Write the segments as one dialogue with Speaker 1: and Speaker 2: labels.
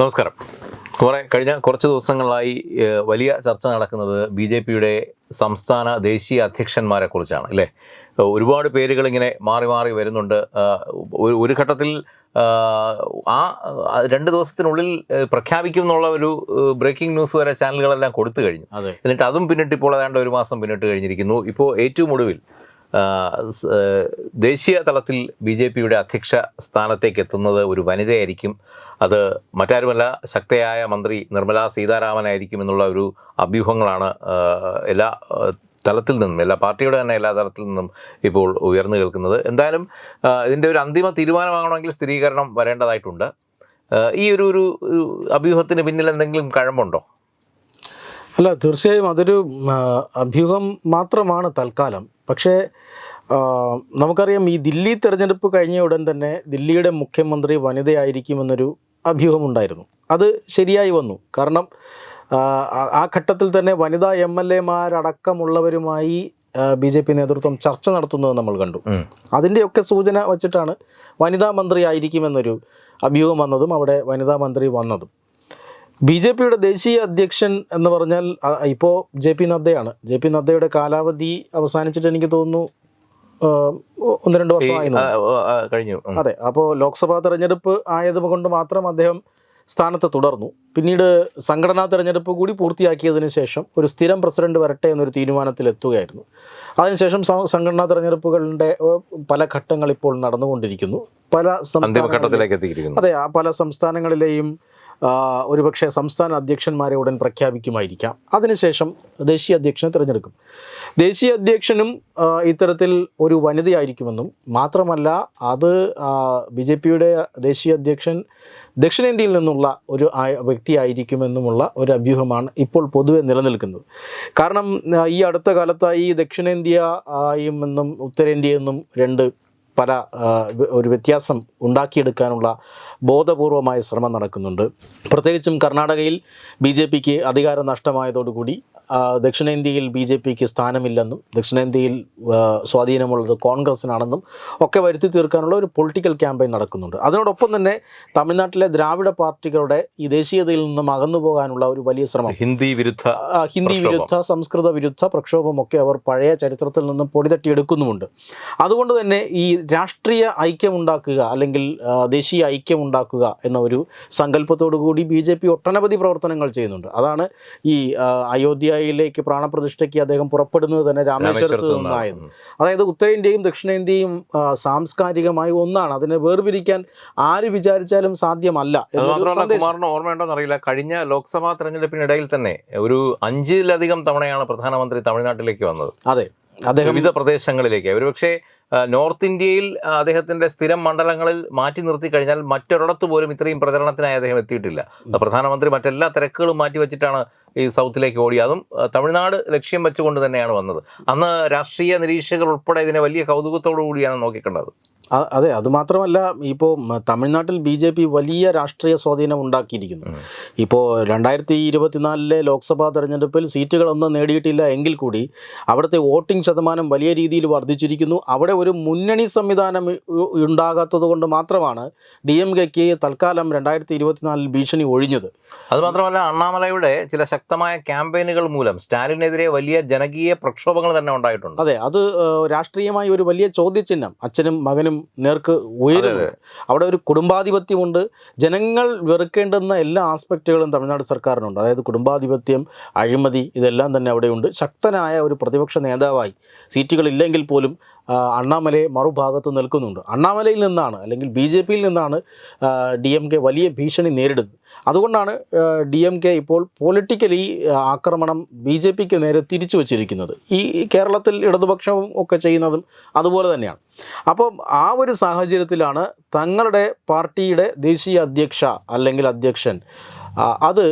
Speaker 1: നമസ്കാരം. കുറെ കഴിഞ്ഞ കുറച്ച് ദിവസങ്ങളായി വലിയ ചർച്ച നടക്കുന്നത് ബി ജെ പിയുടെ സംസ്ഥാന ദേശീയ അധ്യക്ഷന്മാരെ കുറിച്ചാണ് അല്ലേ? ഒരുപാട് പേരുകൾ ഇങ്ങനെ മാറി മാറി വരുന്നുണ്ട്. ഒരു- ഘട്ടത്തിൽ ആ രണ്ട് ദിവസത്തിനുള്ളിൽ പ്രഖ്യാപിക്കും എന്നുള്ള ഒരു ബ്രേക്കിംഗ് ന്യൂസ് വരെ ചാനലുകളെല്ലാം കൊടുത്തു കഴിഞ്ഞു. എന്നിട്ട് അതും പിന്നിട്ട് ഇപ്പോൾ ഏതാണ്ട് ഒരു മാസം പിന്നിട്ട് കഴിഞ്ഞിരിക്കുന്നു. ഇപ്പോൾ ഏറ്റവും ഒടുവിൽ ദേശീയ തലത്തിൽ ബി ജെ പിയുടെ അധ്യക്ഷ സ്ഥാനത്തേക്ക് എത്തുന്നത് ഒരു വനിതയായിരിക്കും. അത് മറ്റാരുമല്ല ശക്തയായ മന്ത്രി നിർമ്മലാ സീതാരാമനായിരിക്കും എന്നുള്ള ഒരു അഭ്യൂഹങ്ങളാണ് എല്ലാ തലത്തിൽ നിന്നും എല്ലാ പാർട്ടിയുടെ തന്നെ എല്ലാ തലത്തിൽ നിന്നും ഇപ്പോൾ ഉയർന്നു കേൾക്കുന്നത്. എന്തായാലും ഇതിന്റെ ഒരു അന്തിമ തീരുമാനമാകണമെങ്കിൽ സ്ഥിരീകരണം വരേണ്ടതായിട്ടുണ്ട്. ഈ ഒരു ഒരു അഭ്യൂഹത്തിന് പിന്നിൽ എന്തെങ്കിലും കഴമ്പുണ്ടോ?
Speaker 2: അല്ല തീർച്ചയായും അതൊരു അഭ്യൂഹം മാത്രമാണ് തൽക്കാലം. പക്ഷേ നമുക്കറിയാം ഈ ദില്ലി തെരഞ്ഞെടുപ്പ് കഴിഞ്ഞ ഉടൻ തന്നെ ദില്ലിയുടെ മുഖ്യമന്ത്രി വനിതയായിരിക്കുമെന്നൊരു അഭ്യൂഹമുണ്ടായിരുന്നു. അത് ശരിയായി വന്നു. കാരണം ആ, ഘട്ടത്തിൽ തന്നെ വനിതാ എം എൽ എമാരടക്കമുള്ളവരുമായി ബി ജെ പി നേതൃത്വം ചർച്ച നടത്തുന്നത് നമ്മൾ കണ്ടു. അതിന്റെയൊക്കെ സൂചന വച്ചിട്ടാണ് വനിതാ മന്ത്രി ആയിരിക്കുമെന്നൊരു അഭ്യൂഹം വന്നതും അവിടെ വനിതാ മന്ത്രി വന്നതും. ബി ജെ പിയുടെ ദേശീയ അധ്യക്ഷൻ എന്ന് പറഞ്ഞാൽ ഇപ്പോൾ ജെ പി നദ്ദയാണ്. ജെ പി നദ്ദയുടെ കാലാവധി അവസാനിച്ചിട്ട് എനിക്ക് തോന്നുന്നു ഒന്ന് രണ്ട് വർഷമായി
Speaker 1: കഴിഞ്ഞു.
Speaker 2: അതെ അപ്പോൾ ലോക്സഭാ തെരഞ്ഞെടുപ്പ് ആയതുകൊണ്ട് മാത്രം അദ്ദേഹം സ്ഥാനത്ത് തുടർന്നു. പിന്നീട് സംഘടനാ തെരഞ്ഞെടുപ്പ് കൂടി പൂർത്തിയാക്കിയതിന് ശേഷം ഒരു സ്ഥിരം പ്രസിഡന്റ് വരട്ടെ എന്നൊരു തീരുമാനത്തിലെത്തുകയായിരുന്നു. അതിനുശേഷം സംഘടനാ തെരഞ്ഞെടുപ്പുകളുടെ പല ഘട്ടങ്ങൾ ഇപ്പോൾ നടന്നുകൊണ്ടിരിക്കുന്നു. പല
Speaker 1: സംസ്ഥാനങ്ങളിലേക്ക്
Speaker 2: അതെ ആ പല സംസ്ഥാനങ്ങളിലെയും ഒരുപക്ഷെ സംസ്ഥാന അധ്യക്ഷന്മാരെ ഉടൻ പ്രഖ്യാപിക്കുമായിരിക്കാം. അതിനുശേഷം ദേശീയ അധ്യക്ഷനെ തിരഞ്ഞെടുക്കും. ദേശീയ അധ്യക്ഷനും ഇത്തരത്തിൽ ഒരു വനിതയായിരിക്കുമെന്നും മാത്രമല്ല അത് ബി ജെ പിയുടെ ദേശീയ അധ്യക്ഷൻ ദക്ഷിണേന്ത്യയിൽ നിന്നുള്ള ഒരു വ്യക്തിയായിരിക്കുമെന്നുമുള്ള ഒരു അഭ്യൂഹമാണ് ഇപ്പോൾ പൊതുവെ നിലനിൽക്കുന്നത്. കാരണം ഈ അടുത്ത കാലത്തായി ദക്ഷിണേന്ത്യ ആയും എന്നും ഉത്തരേന്ത്യയെന്നും രണ്ട് പല ഒരു വ്യത്യാസം ഉണ്ടാക്കിയെടുക്കാനുള്ള ബോധപൂർവമായ ശ്രമം നടക്കുന്നുണ്ട്. പ്രത്യേകിച്ചും കർണാടകയിൽ ബി ജെ പിക്ക് അധികാരം നഷ്ടമായതോടുകൂടി ദക്ഷിണേന്ത്യയിൽ ബി ജെ പിക്ക് സ്ഥാനമില്ലെന്നും ദക്ഷിണേന്ത്യയിൽ സ്വാധീനമുള്ളത് കോൺഗ്രസിനാണെന്നും ഒക്കെ വരുത്തി തീർക്കാനുള്ള ഒരു പൊളിറ്റിക്കൽ ക്യാമ്പയിൻ നടക്കുന്നുണ്ട്. അതിനോടൊപ്പം തന്നെ തമിഴ്നാട്ടിലെ ദ്രാവിഡ പാർട്ടികളുടെ ഈ ദേശീയതയിൽ നിന്നും അകന്നു പോകാനുള്ള ഒരു വലിയ ശ്രമം.
Speaker 1: ഹിന്ദി വിരുദ്ധ
Speaker 2: ഹിന്ദി വിരുദ്ധ സംസ്കൃത വിരുദ്ധ പ്രക്ഷോഭമൊക്കെ അവർ പഴയ ചരിത്രത്തിൽ നിന്നും പൊടിതട്ടിയെടുക്കുന്നുമുണ്ട്. അതുകൊണ്ട് തന്നെ ഈ രാഷ്ട്രീയ ഐക്യമുണ്ടാക്കുക അല്ലെങ്കിൽ ദേശീയ ഐക്യമുണ്ടാക്കുക എന്ന ഒരു സങ്കല്പത്തോടു കൂടി ബി ജെ പി ഒട്ടനവധി പ്രവർത്തനങ്ങൾ ചെയ്യുന്നുണ്ട്. അതാണ് ഈ ആ, അയോധ്യയിലേക്ക് പ്രാണപ്രതിഷ്ഠയ്ക്ക് അദ്ദേഹം പുറപ്പെടുന്നത് തന്നെ രാമേശ്വരത്ത് നിന്നായിരുന്നു. അതായത് ഉത്തരേന്ത്യയും ദക്ഷിണേന്ത്യയും സാംസ്കാരികമായി ഒന്നാണ്. അതിനെ വേർപിരിക്കാൻ ആര് വിചാരിച്ചാലും സാധ്യമല്ല ഓർമ്മയുണ്ടോന്നറിയില്ല
Speaker 1: കുമാറിന് കഴിഞ്ഞ ലോക്സഭാ തെരഞ്ഞെടുപ്പിനിടയിൽ തന്നെ ഒരു അഞ്ചിലധികം തവണയാണ് പ്രധാനമന്ത്രി തമിഴ്നാട്ടിലേക്ക് വന്നത്.
Speaker 2: അതെ. അദ്ദേഹം
Speaker 1: വിവിധ പ്രദേശങ്ങളിലേക്ക്. ഒരുപക്ഷെ നോർത്ത് ഇന്ത്യയിൽ അദ്ദേഹത്തിന്റെ സ്ഥിരം മണ്ഡലങ്ങളിൽ മാറ്റി നിർത്തി കഴിഞ്ഞാൽ മറ്റൊരിടത്ത് പോലും ഇത്രയും പ്രചരണത്തിനായി അദ്ദേഹം എത്തിയിട്ടില്ല. പ്രധാനമന്ത്രി മറ്റെല്ലാ തിരക്കുകളും മാറ്റി വെച്ചിട്ടാണ് ഈ സൗത്തിലേക്ക് ഓടി. അതും തമിഴ്നാട് ലക്ഷ്യം വെച്ചുകൊണ്ട് തന്നെയാണ് വന്നത്. അന്ന് രാഷ്ട്രീയ നിരീക്ഷകർ ഉൾപ്പെടെ ഇതിനെ വലിയ കൗതുകത്തോടു കൂടിയാണ് നോക്കിക്കണ്ടത്.
Speaker 2: അതെ അതുമാത്രമല്ല ഇപ്പോൾ തമിഴ്നാട്ടിൽ ബി ജെ പി വലിയ രാഷ്ട്രീയ സ്വാധീനം ഉണ്ടാക്കിയിരിക്കുന്നു. ഇപ്പോൾ രണ്ടായിരത്തി ഇരുപത്തിനാലിലെ ലോക്സഭാ തെരഞ്ഞെടുപ്പിൽ സീറ്റുകളൊന്നും നേടിയിട്ടില്ല എങ്കിൽ കൂടി അവിടുത്തെ വോട്ടിംഗ് ശതമാനം വലിയ രീതിയിൽ വർദ്ധിച്ചിരിക്കുന്നു. അവിടെ ഒരു മുന്നണി സംവിധാനം ഉണ്ടാകാത്തത് കൊണ്ട് മാത്രമാണ് ഡി എം കെക്ക് തൽക്കാലം രണ്ടായിരത്തി ഇരുപത്തിനാലിൽ ഭീഷണി ഒഴിഞ്ഞത്.
Speaker 1: അതുമാത്രമല്ല അണ്ണാമലയുടെ ചില ശക്തമായ ക്യാമ്പയിനുകൾ മൂലം സ്റ്റാലിനെതിരെ വലിയ ജനകീയ പ്രക്ഷോഭങ്ങൾ തന്നെ ഉണ്ടായിട്ടുണ്ട്.
Speaker 2: അതെ അത് രാഷ്ട്രീയമായി ഒരു വലിയ ചോദ്യചിഹ്നം അച്ഛനും മകനും നേർക്ക് ഉയരുന്നു അവിടെ ഒരു കുടുംബാധിപത്യമുണ്ട്. ജനങ്ങൾ വെറുക്കേണ്ടുന്ന എല്ലാ ആസ്പെക്റ്റുകളും തമിഴ്നാട് സർക്കാരിനുണ്ട്. അതായത് കുടുംബാധിപത്യം അഴിമതി ഇതെല്ലാം തന്നെ അവിടെയുണ്ട്. ശക്തനായ ഒരു പ്രതിപക്ഷ നേതാവായി സീറ്റുകളില്ലെങ്കിൽ പോലും അണ്ണാമലയെ അണ്ണാമലൈ മറുഭാഗത്ത് നിൽക്കുന്നുണ്ട്. അണ്ണാമലയിൽ നിന്നാണ് അല്ലെങ്കിൽ ബി ജെ പിയിൽ നിന്നാണ് ഡി എം കെ വലിയ ഭീഷണി നേരിടുന്നത്. അതുകൊണ്ടാണ് ഡി എം കെ ഇപ്പോൾ പൊളിറ്റിക്കലി ആക്രമണം ബി ജെ പിക്ക് നേരെ തിരിച്ചു വച്ചിരിക്കുന്നത്. ഈ ഈ കേരളത്തിൽ ഇടതുപക്ഷവും ഒക്കെ ചെയ്യുന്നതും അതുപോലെ തന്നെയാണ്. അപ്പോൾ ആ ഒരു സാഹചര്യത്തിലാണ് തങ്ങളുടെ പാർട്ടിയുടെ ദേശീയ അധ്യക്ഷ അല്ലെങ്കിൽ അധ്യക്ഷൻ അത്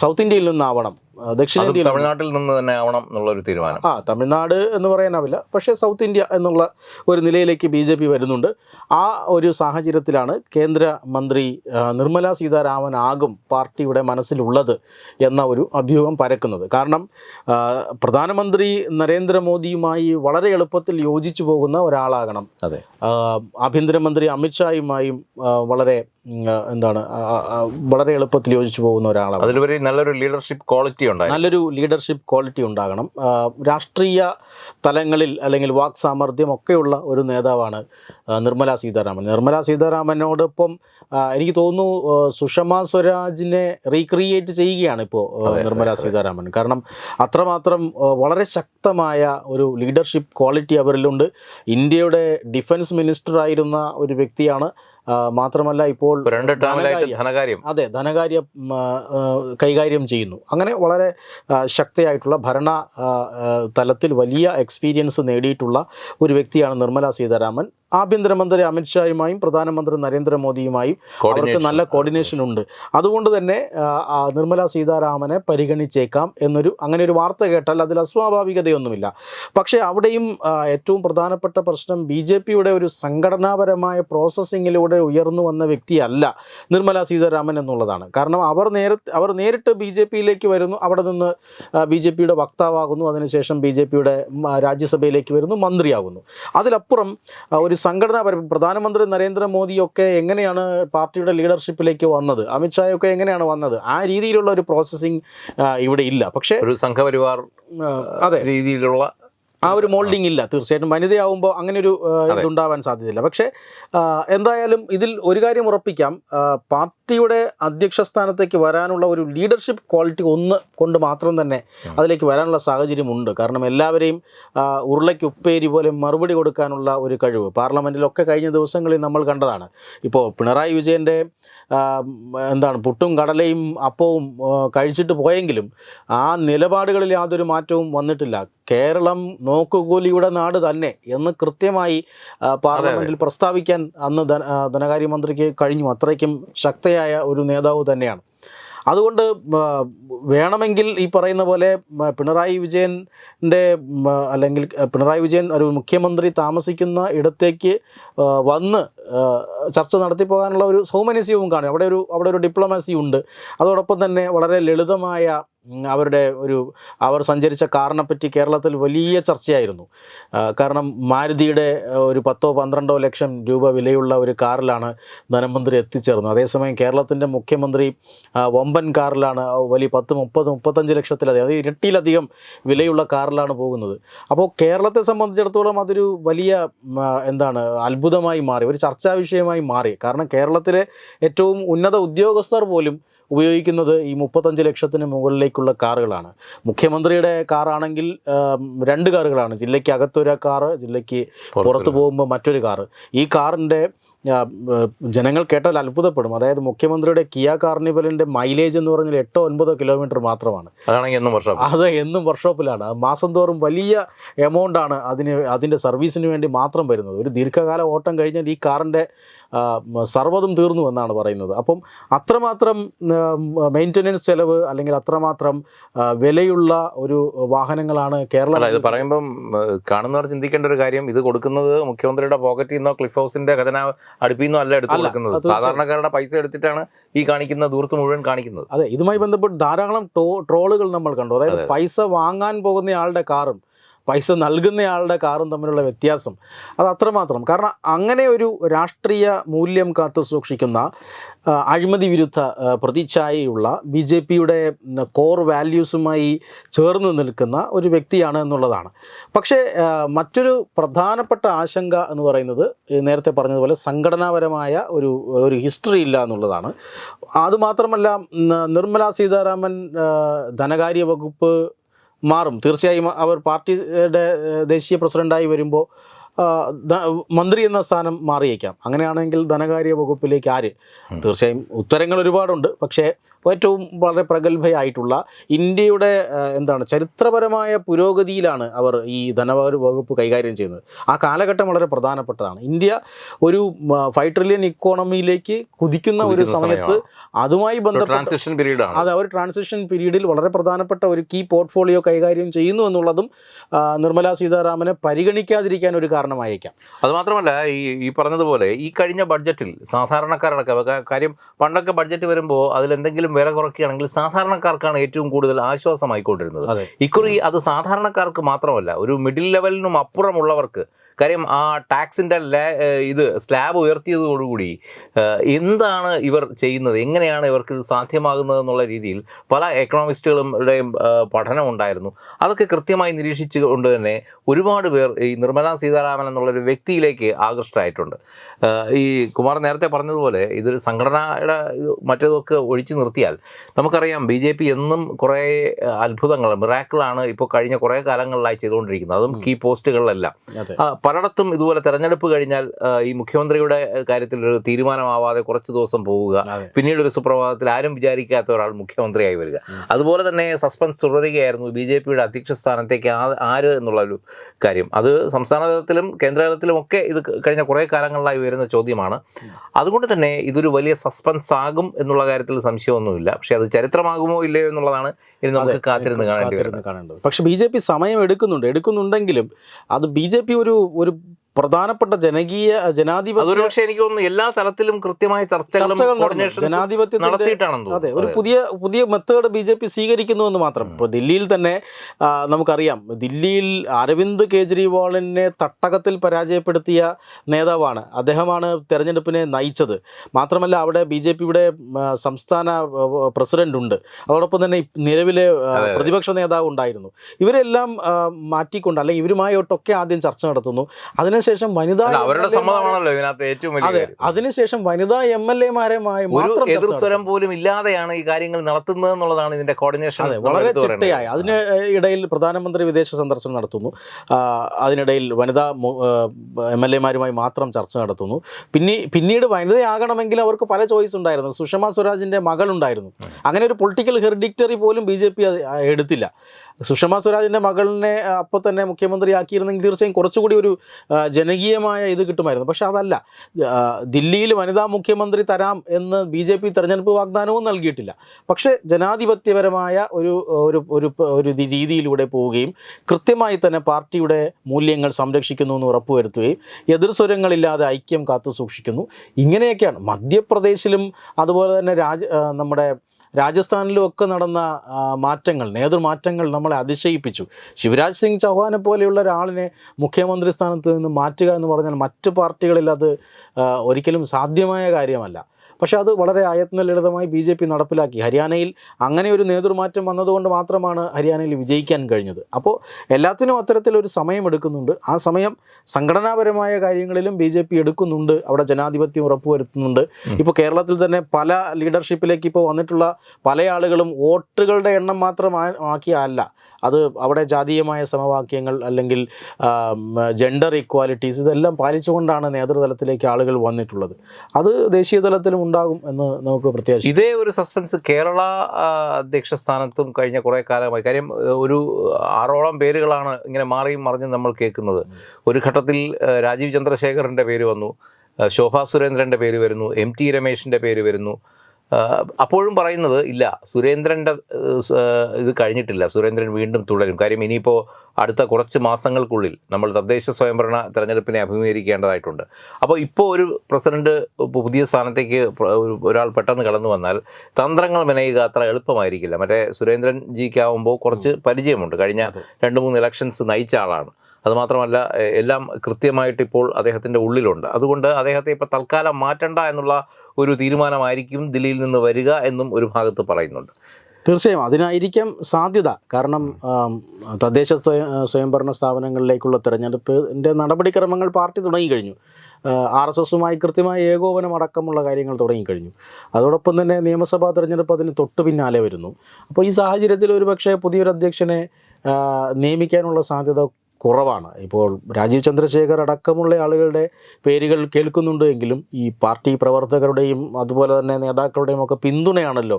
Speaker 2: സൗത്ത് ഇന്ത്യയിൽ നിന്നാവണം ദക്ഷിണേന്ത്യയിൽ
Speaker 1: തമിഴ്നാട്ടിൽ നിന്ന് തന്നെ ആവണം എന്നുള്ള ഒരു തീരുമാനം.
Speaker 2: ആ തമിഴ്നാട് എന്ന് പറയാനാവില്ല. പക്ഷേ സൗത്ത് ഇന്ത്യ എന്നുള്ള ഒരു നിലയിലേക്ക് ബി ജെ പി വരുന്നുണ്ട്. ആ ഒരു സാഹചര്യത്തിലാണ് കേന്ദ്രമന്ത്രി നിർമ്മല സീതാരാമൻ ആകും പാർട്ടിയുടെ മനസ്സിലുള്ളത് എന്ന ഒരു അഭ്യൂഹം പരക്കുന്നത്. കാരണം പ്രധാനമന്ത്രി നരേന്ദ്രമോദിയുമായി വളരെ എളുപ്പത്തിൽ യോജിച്ചു പോകുന്ന ഒരാളാകണം.
Speaker 1: അതെ.
Speaker 2: ആഭ്യന്തരമന്ത്രി അമിത്ഷായുമായും വളരെ എന്താണ് വളരെ എളുപ്പത്തിൽ യോജിച്ചു പോകുന്ന ഒരാളാണ്.
Speaker 1: അതിലുപരി നല്ലൊരു ലീഡർഷിപ്പ് ക്വാളിറ്റി ഉണ്ടായി
Speaker 2: നല്ലൊരു ലീഡർഷിപ്പ് ക്വാളിറ്റി ഉണ്ടാകണം. രാഷ്ട്രീയ തലങ്ങളിൽ അല്ലെങ്കിൽ വാക് സാമർഥ്യം ഒക്കെയുള്ള ഒരു നേതാവാണ് നിർമ്മല സീതാരാമൻ. നിർമ്മല സീതാരാമനോടൊപ്പം എനിക്ക് തോന്നുന്നു സുഷമ സ്വരാജിനെ റീക്രിയേറ്റ് ചെയ്യുകയാണ് ഇപ്പോൾ നിർമ്മല സീതാരാമൻ. കാരണം അത്രമാത്രം വളരെ ശക്തമായ ഒരു ലീഡർഷിപ്പ് ക്വാളിറ്റി അവരിലുണ്ട്. ഇന്ത്യയുടെ ഡിഫൻസ് മിനിസ്റ്റർ ആയിരുന്ന ഒരു വ്യക്തിയാണ് മാത്രമല്ല ഇപ്പോൾ
Speaker 1: അതെ രണ്ട്
Speaker 2: ധനകാര്യ- അതെ ധനകാര്യം കൈകാര്യം ചെയ്യുന്നു. അങ്ങനെ വളരെ ശക്തിയായിട്ടുള്ള ഭരണ തലത്തിൽ വലിയ എക്സ്പീരിയൻസ് നേടിയിട്ടുള്ള ഒരു വ്യക്തിയാണ് നിർമ്മല സീതാരാമൻ. ആഭ്യന്തരമന്ത്രി അമിത്ഷായുമായും പ്രധാനമന്ത്രി നരേന്ദ്രമോദിയുമായും അവർക്ക് നല്ല കോർഡിനേഷൻ ഉണ്ട്. അതുകൊണ്ട് തന്നെ നിർമ്മല സീതാരാമനെ പരിഗണിച്ചേക്കാം എന്നൊരു അങ്ങനെ ഒരു വാർത്ത കേട്ടാൽ അതിൽ അസ്വാഭാവികതയൊന്നുമില്ല. പക്ഷേ അവിടെയും ഏറ്റവും പ്രധാനപ്പെട്ട പ്രശ്നം ബി ജെ പിയുടെ ഒരു സംഘടനാപരമായ പ്രോസസ്സിങ്ങിലൂടെ ഉയർന്നു വന്ന വ്യക്തിയല്ല നിർമ്മല സീതാരാമൻ എന്നുള്ളതാണ്. കാരണം അവർ അവർ നേരിട്ട് ബി ജെ പിയിലേക്ക് വരുന്നു അവിടെ നിന്ന് ബി ജെ പിയുടെ വക്താവാകുന്നു അതിനുശേഷം ബി ജെ പിയുടെ രാജ്യസഭയിലേക്ക് വരുന്നു മന്ത്രിയാകുന്നു. അതിലപ്പുറം ഒരു സംഘടനാപരം പ്രധാനമന്ത്രി നരേന്ദ്രമോദിയൊക്കെ എങ്ങനെയാണ് പാർട്ടിയുടെ ലീഡർഷിപ്പിലേക്ക് വന്നത്? അമിത്ഷായൊക്കെ എങ്ങനെയാണ് വന്നത്? ആ രീതിയിലുള്ള ഒരു പ്രോസസ്സിങ് ഇവിടെ ഇല്ല. പക്ഷേ
Speaker 1: ഒരു സംഘപരിവാർ
Speaker 2: അതെ.
Speaker 1: രീതിയിലുള്ള
Speaker 2: ആ ഒരു മോൾഡിംഗ് ഇല്ല. തീർച്ചയായിട്ടും വനിതയാവുമ്പോൾ അങ്ങനെ ഒരു ഇതുണ്ടാവാൻ സാധ്യതയില്ല. പക്ഷേ എന്തായാലും ഇതിൽ ഒരു കാര്യം ഉറപ്പിക്കാം. പാർട്ടിയുടെ അധ്യക്ഷ സ്ഥാനത്തേക്ക് വരാനുള്ള ഒരു ലീഡർഷിപ്പ് ക്വാളിറ്റി ഒന്ന് കൊണ്ട് മാത്രം തന്നെ അതിലേക്ക് വരാനുള്ള സാഹചര്യമുണ്ട്. കാരണം എല്ലാവരെയും ഉരുളയ്ക്ക് ഉപ്പേരി പോലെ മറുപടി കൊടുക്കാനുള്ള ഒരു കഴിവ്. പാർലമെന്റിലൊക്കെ കഴിഞ്ഞ ദിവസങ്ങളിൽ നമ്മൾ കണ്ടതാണ്. ഇപ്പോൾ പിണറായി വിജയന്റെ എന്താണ് പുട്ടും കടലയും അപ്പവും കഴിച്ചിട്ട് പോയെങ്കിലും ആ നിലപാടുകളിൽ യാതൊരു മാറ്റവും വന്നിട്ടില്ല. കേരളം നോക്കുകൂലിയുടെ നാട് തന്നെ എന്ന് കൃത്യമായി പാർലമെന്റിൽ പ്രസ്താവിക്കാൻ അന്ന് ധനകാര്യമന്ത്രിക്ക് കഴിഞ്ഞു. അത്രയ്ക്കും ശക്തയായ ഒരു നേതാവ് തന്നെയാണ്. അതുകൊണ്ട് വേണമെങ്കിൽ ഈ പറയുന്ന പോലെ പിണറായി വിജയന്റെ അല്ലെങ്കിൽ പിണറായി വിജയൻ ഒരു മുഖ്യമന്ത്രി താമസിക്കുന്ന ഇടത്തേക്ക് വന്ന് ചർച്ച നടത്തി പോകാനുള്ള ഒരു സൗമനസ്യവും കാണും. അവിടെ ഒരു അവിടെ ഒരു ഡിപ്ലോമസി ഉണ്ട്. അതോടൊപ്പം തന്നെ വളരെ ലളിതമായ അവരുടെ ഒരു അവർ സഞ്ചരിച്ച കാറിനെപ്പറ്റി കേരളത്തിൽ വലിയ ചർച്ചയായിരുന്നു. കാരണം മാരുതിയുടെ ഒരു പത്തോ പന്ത്രണ്ടോ ലക്ഷം രൂപ വിലയുള്ള ഒരു കാറിലാണ് ധനമന്ത്രി എത്തിച്ചേർന്നത്. അതേസമയം കേരളത്തിന്റെ മുഖ്യമന്ത്രി വമ്പൻ കാറിലാണ് വലിയ പത്ത് മുപ്പത് മുപ്പത്തഞ്ച് ലക്ഷത്തിലധികം അത് ഇരട്ടിയിലധികം വിലയുള്ള കാറിലാണ് പോകുന്നത്. അപ്പോൾ കേരളത്തെ സംബന്ധിച്ചിടത്തോളം അതൊരു വലിയ എന്താണ് അത്ഭുതമായി മാറി ഒരു ചർച്ചാ വിഷയമായി മാറി. കാരണം കേരളത്തിലെ ഏറ്റവും ഉന്നത ഉദ്യോഗസ്ഥർ പോലും ഉപയോഗിക്കുന്നത് ഈ മുപ്പത്തഞ്ച് ലക്ഷത്തിന് മുകളിലേക്കുള്ള കാറുകളാണ്. മുഖ്യമന്ത്രിയുടെ കാറാണെങ്കിൽ രണ്ട് കാറുകളാണ്. ജില്ലയ്ക്ക് അകത്തൊരു കാറ് ജില്ലയ്ക്ക് പുറത്ത് പോകുമ്പോൾ മറ്റൊരു കാറ്. ഈ കാറിന്റെ ജനങ്ങൾ കേട്ടാൽ അത്ഭുതപ്പെടും. അതായത് മുഖ്യമന്ത്രിയുടെ കിയ കാർണിവലിന്റെ മൈലേജ് എന്ന് പറഞ്ഞാൽ എട്ടോ ഒൻപതോ കിലോമീറ്റർ മാത്രമാണ്.
Speaker 1: അതാണെങ്കിൽ എന്നും വർഷം
Speaker 2: അത് എന്നും വർക്ക്ഷോപ്പിലാണ് മാസം തോറും വലിയ എമൗണ്ട് ആണ് അതിന് അതിന്റെ സർവീസിന് വേണ്ടി മാത്രം വരുന്നത്. ഒരു ദീർഘകാല ഓട്ടം കഴിഞ്ഞാൽ ഈ കാറിന്റെ സർവതും തീർന്നു എന്നാണ് പറയുന്നത്. അപ്പം അത്രമാത്രം മെയിന്റനൻസ് ചെലവ് അല്ലെങ്കിൽ അത്രമാത്രം വിലയുള്ള ഒരു വാഹനങ്ങളാണ്
Speaker 1: കേരളം ഇത് പറയുമ്പം കാണുന്നവർ ചിന്തിക്കേണ്ട ഒരു കാര്യം ഇത് കൊടുക്കുന്നത് മുഖ്യമന്ത്രിയുടെ പോക്കറ്റിൽ നിന്നോ ക്ലിഫ് ഹൗസിന്റെ ഖജന അടുപ്പിൽ നിന്നും അല്ല എടുത്ത് കൊടുക്കുന്നത്. സാധാരണക്കാരുടെ പൈസ എടുത്തിട്ടാണ് ഈ കാണിക്കുന്ന ദൂരത്ത് മുഴുവൻ കാണിക്കുന്നത്.
Speaker 2: അതെ ഇതുമായി ബന്ധപ്പെട്ട് ധാരാളം ട്രോളുകൾ നമ്മൾ കണ്ടു. അതായത് പൈസ വാങ്ങാൻ പോകുന്ന ആളുടെ കാറും പൈസ നൽകുന്നയാളുടെ കാറും തമ്മിലുള്ള വ്യത്യാസം. അത് അത്രമാത്രം. കാരണം അങ്ങനെ ഒരു രാഷ്ട്രീയ മൂല്യം കാത്തു സൂക്ഷിക്കുന്ന അഴിമതി വിരുദ്ധ പ്രതിച്ഛായയുള്ള ബി ജെ പിയുടെ കോർ വാല്യൂസുമായി ചേർന്ന് നിൽക്കുന്ന ഒരു വ്യക്തിയാണ് എന്നുള്ളതാണ്. പക്ഷേ മറ്റൊരു പ്രധാനപ്പെട്ട ആശങ്ക എന്ന് പറയുന്നത് നേരത്തെ പറഞ്ഞതുപോലെ സംഘടനാപരമായ ഒരു ഒരു ഹിസ്റ്ററി ഇല്ല എന്നുള്ളതാണ്. അതുമാത്രമല്ല നിർമ്മല സീതാരാമൻ ധനകാര്യ വകുപ്പ് മാറും. തീർച്ചയായും അവർ പാർട്ടിയുടെ ദേശീയ പ്രസിഡന്റായി വരുമ്പോൾ മന്ത്രി എന്ന സ്ഥാനം മാറിയേക്കാം. അങ്ങനെയാണെങ്കിൽ ധനകാര്യ വകുപ്പിലേക്ക് ആര്? തീർച്ചയായും ഉത്തരങ്ങൾ ഒരുപാടുണ്ട്. പക്ഷേ ഏറ്റവും വളരെ പ്രഗത്ഭയായിട്ടുള്ള ഇന്ത്യയുടെ എന്താണ് ചരിത്രപരമായ പുരോഗതിയിലാണ് അവർ ഈ ധനകാര്യ വകുപ്പ് കൈകാര്യം ചെയ്യുന്നത്. ആ കാലഘട്ടം വളരെ പ്രധാനപ്പെട്ടതാണ്. ഇന്ത്യ ഒരു ഫൈവ് ട്രില്യൺ ഇക്കോണമിയിലേക്ക് കുതിക്കുന്ന ഒരു സമയത്ത് അതുമായി ബന്ധപ്പെട്ട് അതെ ഒരു ട്രാൻസിഷൻ പീരീഡിൽ വളരെ പ്രധാനപ്പെട്ട ഒരു കീ പോർട്ട്ഫോളിയോ കൈകാര്യം ചെയ്യുന്നു എന്നുള്ളതും നിർമ്മലാ സീതാരാമനെ പരിഗണിക്കാതിരിക്കാൻ ഒരു കാരണമായേക്കാം.
Speaker 1: അതുമാത്രമല്ല ഈ ഈ പറഞ്ഞതുപോലെ ഈ കഴിഞ്ഞ ബഡ്ജറ്റിൽ സാധാരണക്കാരടക്കം കാര്യം പണ്ടൊക്കെ ബഡ്ജറ്റ് വരുമ്പോൾ അതിൽ എന്തെങ്കിലും വില കുറയ്ക്കുകയാണെങ്കിൽ സാധാരണക്കാർക്കാണ് ഏറ്റവും കൂടുതൽ ആശ്വാസമായിക്കൊണ്ടിരുന്നത്. ഇക്കുറി അത് സാധാരണക്കാർക്ക് മാത്രമല്ല ഒരു മിഡിൽ ലെവലിനും അപ്പുറമുള്ളവർക്ക് കാര്യം ആ ടാക്സിന്റെ ഇത് സ്ലാബ് ഉയർത്തിയതോടുകൂടി എന്താണ് ഇവർ ചെയ്യുന്നത്? എങ്ങനെയാണ് ഇവർക്ക് ഇത് സാധ്യമാകുന്നത് എന്നുള്ള രീതിയിൽ പല എക്കണോമിസ്റ്റുകളുടെയും പഠനം ഉണ്ടായിരുന്നു അതൊക്കെ കൃത്യമായി നിരീക്ഷിച്ചുകൊണ്ട് തന്നെ ഒരുപാട് പേർ ഈ നിർമ്മലാ സീതാരാമൻ എന്നുള്ളൊരു വ്യക്തിയിലേക്ക് ആകൃഷ്ടരായിട്ടുണ്ട്. ഈ കുമാർ നേരത്തെ പറഞ്ഞതുപോലെ ഇത് സംഘടനയുടെ മറ്റേതൊക്കെ ഒഴിച്ചു നിർത്തിയാൽ നമുക്കറിയാം ബി ജെ പി എന്നും കുറേ അത്ഭുതങ്ങൾ മിറാക്കിളാണ് ഇപ്പോൾ കഴിഞ്ഞ കുറേ കാലങ്ങളിലായി ചെയ്തുകൊണ്ടിരിക്കുന്നത്. അതും കീ പോസ്റ്റുകളിലെല്ലാം. പലയിടത്തും ഇതുപോലെ തെരഞ്ഞെടുപ്പ് കഴിഞ്ഞാൽ ഈ മുഖ്യമന്ത്രിയുടെ കാര്യത്തിൽ ഒരു തീരുമാനമാവാതെ കുറച്ച് ദിവസം പോവുക പിന്നീട് ഒരു സുപ്രഭാതത്തിൽ ആരും വിചാരിക്കാത്ത ഒരാൾ മുഖ്യമന്ത്രിയായി വരിക. അതുപോലെ തന്നെ സസ്പെൻസ് തുടരുകയായിരുന്നു ബി ജെ പിയുടെ അധ്യക്ഷ സ്ഥാനത്തേക്ക് ആര് എന്നുള്ള ഒരു കാര്യം. അത് സംസ്ഥാന തലത്തിലും കേന്ദ്ര തലത്തിലും ഒക്കെ ഇത് കഴിഞ്ഞ കുറേ കാലങ്ങളിലായി വരുന്ന ചോദ്യമാണ്. അതുകൊണ്ട് തന്നെ ഇതൊരു വലിയ സസ്പെൻസ് ആകും എന്നുള്ള കാര്യത്തിൽ സംശയമൊന്നുമില്ല. പക്ഷേ അത് ചരിത്രമാകുമോ ഇല്ലയോ എന്നുള്ളതാണ് ഇനി നമുക്ക് കാത്തിരുന്ന് കാണേണ്ടി വരുന്നത്.
Speaker 2: കാത്തിരുന്ന് കാണേണ്ടത്. പക്ഷേ ബി ജെ പി സമയം എടുക്കുന്നുണ്ട്. എടുക്കുന്നുണ്ടെങ്കിലും അത് ബി ജെ പി ഒരു ഒരു പ്രധാനപ്പെട്ട ജനകീയ ജനാധിപത്യ
Speaker 1: പക്ഷേ എനിക്ക് തോന്നുന്നു എല്ലാ തലത്തിലും കൃത്യമായ ചർച്ചകളും coordinations
Speaker 2: അതെ ഒരു പുതിയ പുതിയ മെത്തേഡ് ബി ജെ പി സ്വീകരിക്കുന്നു എന്ന് മാത്രം. ഇപ്പോൾ ദില്ലിയിൽ തന്നെ നമുക്കറിയാം. ദില്ലിയിൽ അരവിന്ദ് കെജ്രിവാളിനെ തട്ടകത്തിൽ പരാജയപ്പെടുത്തിയ നേതാവാണ്. അദ്ദേഹമാണ് തെരഞ്ഞെടുപ്പിനെ നയിച്ചത്. മാത്രമല്ല അവിടെ ബി ജെ പിയുടെ സംസ്ഥാന പ്രസിഡന്റ് ഉണ്ട് അതോടൊപ്പം തന്നെ നിലവിലെ പ്രതിപക്ഷ നേതാവ് ഉണ്ടായിരുന്നു ഇവരെല്ലാം മാറ്റിക്കൊണ്ട് അല്ലെങ്കിൽ ഇവരുമായിട്ടൊക്കെ ആദ്യം ചർച്ച നടത്തുന്നു. അതിനുശേഷം വനിതാ
Speaker 1: അവരുടെ സമ്മതമാണല്ലോ ഇതിനകത്ത് ഏറ്റവും വലിയ
Speaker 2: അതെ അതിനുശേഷം വനിതാ എം എൽ എമാരുമായി മാത്രം
Speaker 1: എതിർസ്വരം പോലും ഇല്ലാതെയാണ് ഈ കാര്യങ്ങൾ നടത്തുന്നത് എന്നുള്ളതാണ് ഇതിന്റെ കോർഡിനേഷൻ
Speaker 2: അതെ വളരെ ചിട്ടയായി. അതിന് ഇടയിൽ പ്രധാനമന്ത്രി വിദേശ സന്ദർശനം നടത്തുന്നു. അതിനിടയിൽ വനിതാ എം എൽ എമാരുമായി മാത്രം ചർച്ച നടത്തുന്നു. പിന്നെ പിന്നീട് വനിതയാകണമെങ്കിൽ അവർക്ക് പല ചോയ്സ് ഉണ്ടായിരുന്നു. സുഷമ മകൾ ഉണ്ടായിരുന്നു അങ്ങനെ ഒരു പൊളിറ്റിക്കൽ ഹെറിഡിക്റ്ററി പോലും ബി ജെ പി എടുത്തില്ല. സുഷമ സ്വരാജിന്റെ മകളിനെ അപ്പോൾ തന്നെ മുഖ്യമന്ത്രിയാക്കിയിരുന്നെങ്കിൽ തീർച്ചയായും കുറച്ചുകൂടി ഒരു ജനകീയമായ ഇത് കിട്ടുമായിരുന്നു. പക്ഷെ അതല്ല. ദില്ലിയിൽ വനിതാ മുഖ്യമന്ത്രി തരാം എന്ന് ബി ജെ പി തെരഞ്ഞെടുപ്പ് വാഗ്ദാനവും നൽകിയിട്ടില്ല. പക്ഷേ ജനാധിപത്യപരമായ ഒരു ഒരു ഒരു ഒരു രീതിയിലൂടെ പോവുകയും കൃത്യമായി തന്നെ പാർട്ടിയുടെ മൂല്യങ്ങൾ സംരക്ഷിക്കുന്നു എന്ന് ഉറപ്പുവരുത്തുകയും എതിർസ്വരങ്ങളില്ലാതെ ഐക്യം കാത്തു സൂക്ഷിക്കുന്നു ഇങ്ങനെയൊക്കെയാണ്. മധ്യപ്രദേശിലും അതുപോലെ തന്നെ രാജ നമ്മുടെ രാജസ്ഥാനിലും ഒക്കെ നടന്ന മാറ്റങ്ങൾ നേതൃമാറ്റങ്ങൾ നമ്മളെ അതിശയിപ്പിച്ചു. ശിവരാജ് സിംഗ് ചൗഹാനെ പോലെയുള്ള ഒരാളിനെ മുഖ്യമന്ത്രി സ്ഥാനത്ത് നിന്ന് മാറ്റുക എന്ന് പറഞ്ഞാൽ മറ്റ് പാർട്ടികളിൽ അത് ഒരിക്കലും സാധ്യമായ കാര്യമല്ല. പക്ഷേ അത് വളരെ ആയത്ന ലളിതമായി ബി ജെ പി നടപ്പിലാക്കി. ഹരിയാനയിൽ അങ്ങനെ ഒരു നേതൃമാറ്റം വന്നതുകൊണ്ട് മാത്രമാണ് ഹരിയാനയിൽ വിജയിക്കാൻ കഴിഞ്ഞത്. അപ്പോൾ എല്ലാത്തിനും അത്തരത്തിലൊരു സമയം എടുക്കുന്നുണ്ട്. ആ സമയം സംഘടനാപരമായ കാര്യങ്ങളിലും ബി ജെ പി എടുക്കുന്നുണ്ട്. അവിടെ ജനാധിപത്യം ഉറപ്പുവരുത്തുന്നുണ്ട്. ഇപ്പോൾ കേരളത്തിൽ തന്നെ പല ലീഡർഷിപ്പിലേക്ക് ഇപ്പോൾ വന്നിട്ടുള്ള പല ആളുകളും വോട്ടുകളുടെ എണ്ണം മാത്രം ആ- ആക്കിയല്ല അത് അവിടെ ജാതീയമായ സമവാക്യങ്ങൾ അല്ലെങ്കിൽ ജെൻഡർ ഇക്വാലിറ്റീസ് ഇതെല്ലാം പാലിച്ചുകൊണ്ടാണ് നേതൃതലത്തിലേക്ക് ആളുകൾ വന്നിട്ടുള്ളത്. അത് ദേശീയ തലത്തിലും ഉണ്ടാകും എന്ന് നമുക്ക് പ്രത്യാശ
Speaker 1: ഇതേ ഒരു സസ്പെൻസ് കേരള അധ്യക്ഷ സ്ഥാനത്തും കഴിഞ്ഞ കുറേ കാലമായി. കാര്യം ഒരു ആറോളം പേരുകളാണ് ഇങ്ങനെ മാറിയും മറിഞ്ഞും നമ്മൾ കേൾക്കുന്നത്. ഒരു ഘട്ടത്തിൽ രാജീവ് ചന്ദ്രശേഖറിന്റെ പേര് വന്നു. ശോഭാ സുരേന്ദ്രന്റെ പേര് വരുന്നു. എം ടി രമേശിന്റെ പേര് വരുന്നു. അപ്പോഴും പറയുന്നത് ഇല്ല. സുരേന്ദ്രന്റെ ഇത് കഴിഞ്ഞിട്ടില്ല. സുരേന്ദ്രൻ വീണ്ടും തുടരും. കാര്യം ഇനിയിപ്പോൾ അടുത്ത കുറച്ച് മാസങ്ങൾക്കുള്ളിൽ നമ്മൾ തദ്ദേശ സ്വയംഭരണ തെരഞ്ഞെടുപ്പിനെ അഭിമുഖീകരിക്കേണ്ടതായിട്ടുണ്ട്. അപ്പോൾ ഇപ്പോൾ ഒരു പ്രസിഡന്റ് പുതിയ സ്ഥാനത്തേക്ക് ഒരാൾ പെട്ടെന്ന് കടന്നു വന്നാൽ തന്ത്രങ്ങൾ മെനയുക അത്ര എളുപ്പമായിരിക്കില്ല. മറ്റേ സുരേന്ദ്രൻ ജിക്കാവുമ്പോൾ കുറച്ച് പരിചയമുണ്ട്. കഴിഞ്ഞ രണ്ട് മൂന്ന് ഇലക്ഷൻസ് നയിച്ച ആളാണ്. അതുമാത്രമല്ല എല്ലാം കൃത്യമായിട്ട് ഇപ്പോൾ അദ്ദേഹത്തിന്റെ ഉള്ളിലുണ്ട്. അതുകൊണ്ട് അദ്ദേഹത്തെ ഇപ്പോൾ തൽക്കാലം മാറ്റണ്ട എന്നുള്ള ഒരു തീരുമാനമായിരിക്കും ദില്ലിയിൽ നിന്ന് വരിക എന്നും ഒരു ഭാഗത്ത് പറയുന്നുണ്ട്.
Speaker 2: തീർച്ചയായും അതിനായിരിക്കാം സാധ്യത. കാരണം തദ്ദേശ സ്വയം സ്വയംഭരണ സ്ഥാപനങ്ങളിലേക്കുള്ള തെരഞ്ഞെടുപ്പിന്റെ നടപടിക്രമങ്ങൾ പാർട്ടി തുടങ്ങിക്കഴിഞ്ഞു. ആർ എസ് എസുമായി കൃത്യമായ ഏകോപനം അടക്കമുള്ള കാര്യങ്ങൾ തുടങ്ങിക്കഴിഞ്ഞു. അതോടൊപ്പം തന്നെ നിയമസഭാ തെരഞ്ഞെടുപ്പ് അതിന് തൊട്ട് പിന്നാലെ വരുന്നു. അപ്പോൾ ഈ സാഹചര്യത്തിൽ ഒരു പക്ഷേ പുതിയൊരു അധ്യക്ഷനെ നിയമിക്കാനുള്ള സാധ്യത കുറവാണ്. ഇപ്പോൾ രാജീവ് ചന്ദ്രശേഖർ അടക്കമുള്ള ആളുകളുടെ പേരുകൾ കേൾക്കുന്നുണ്ട് എങ്കിലും ഈ പാർട്ടി പ്രവർത്തകരുടെയും അതുപോലെ തന്നെ നേതാക്കളുടെയും ഒക്കെ പിന്തുണയാണല്ലോ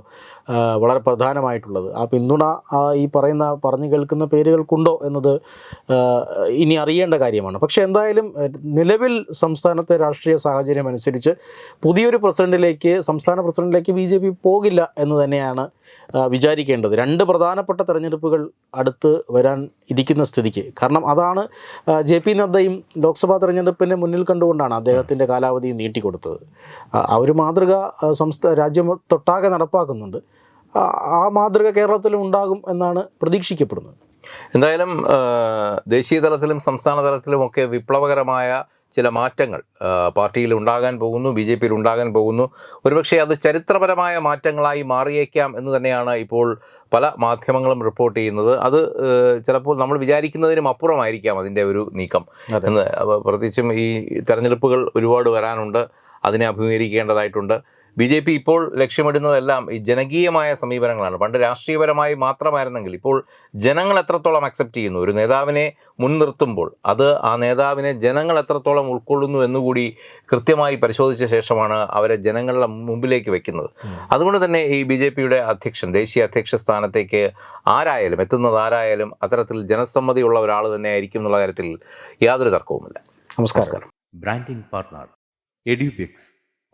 Speaker 2: വളരെ പ്രധാനമായിട്ടുള്ളത്. ആ പിന്തുണ ഈ പറയുന്ന പറഞ്ഞു കേൾക്കുന്ന പേരുകൾക്കുണ്ടോ എന്നത് ഇനി അറിയേണ്ട കാര്യമാണ്. പക്ഷേ എന്തായാലും നിലവിൽ സംസ്ഥാനത്തെ രാഷ്ട്രീയ സാഹചര്യം അനുസരിച്ച് പുതിയൊരു പ്രസിഡന്റിലേക്ക് സംസ്ഥാന പ്രസിഡന്റിലേക്ക് ബി പോകില്ല എന്ന് തന്നെയാണ് വിചാരിക്കേണ്ടത്. രണ്ട് പ്രധാനപ്പെട്ട തെരഞ്ഞെടുപ്പുകൾ അടുത്ത് വരാൻ ഇരിക്കുന്ന സ്ഥിതിക്ക്. കാരണം അതാണ് ജെ പി നദ്ദയും ലോക്സഭാ തെരഞ്ഞെടുപ്പിന്റെ മുന്നിൽ കണ്ടുകൊണ്ടാണ് അദ്ദേഹത്തിന്റെ കാലാവധി നീട്ടിക്കൊടുത്തത്. ആ ഒരു മാതൃക സംസ്ഥാന രാജ്യം തൊട്ടാകെ നടപ്പാക്കുന്നുണ്ട്. ആ മാതൃക കേരളത്തിലും ഉണ്ടാകും എന്നാണ് പ്രതീക്ഷിക്കപ്പെടുന്നത്.
Speaker 1: എന്തായാലും ദേശീയ തലത്തിലും സംസ്ഥാന തലത്തിലുമൊക്കെ വിപ്ലവകരമായ ചില മാറ്റങ്ങൾ പാർട്ടിയിൽ ഉണ്ടാകാൻ പോകുന്നു ബി ജെ പിയിൽ ഉണ്ടാകാൻ പോകുന്നു. ഒരുപക്ഷെ അത് ചരിത്രപരമായ മാറ്റങ്ങളായി മാറിയേക്കാം എന്ന് തന്നെയാണ് ഇപ്പോൾ പല മാധ്യമങ്ങളും റിപ്പോർട്ട് ചെയ്യുന്നത്. അത് ചിലപ്പോൾ നമ്മൾ വിചാരിക്കുന്നതിനും അപ്പുറമായിരിക്കാം അതിന്റെ ഒരു നീക്കം എന്ന്. പ്രത്യേകിച്ചും ഈ തെരഞ്ഞെടുപ്പുകൾ ഒരുപാട് വരാനുണ്ട്. അതിനെ അഭിമുഖീകരിക്കേണ്ടതായിട്ടുണ്ട്. ബി ജെ പി ഇപ്പോൾ ലക്ഷ്യമിടുന്നതെല്ലാം ഈ ജനകീയമായ സമീപനങ്ങളാണ്. പണ്ട് രാഷ്ട്രീയപരമായി മാത്രമായിരുന്നെങ്കിൽ ഇപ്പോൾ ജനങ്ങൾ എത്രത്തോളം അക്സെപ്റ്റ് ചെയ്യുന്നു? ഒരു നേതാവിനെ മുൻനിർത്തുമ്പോൾ അത് ആ നേതാവിനെ ജനങ്ങൾ എത്രത്തോളം ഉൾക്കൊള്ളുന്നു എന്നുകൂടി കൃത്യമായി പരിശോധിച്ച ശേഷമാണ് അവരെ ജനങ്ങളുടെ മുമ്പിലേക്ക് വെക്കുന്നത്. അതുകൊണ്ട് തന്നെ ഈ ബി ജെ പിയുടെ അധ്യക്ഷൻ ദേശീയ അധ്യക്ഷ സ്ഥാനത്തേക്ക് ആരായാലും എത്തുന്നത് ആരായാലും അത്തരത്തിൽ ജനസമ്മതിയുള്ള ഒരാൾ തന്നെ ആയിരിക്കും എന്നുള്ള കാര്യത്തിൽ യാതൊരു തർക്കവുമില്ല.
Speaker 2: നമസ്കാരം.
Speaker 3: Branding partner Edubix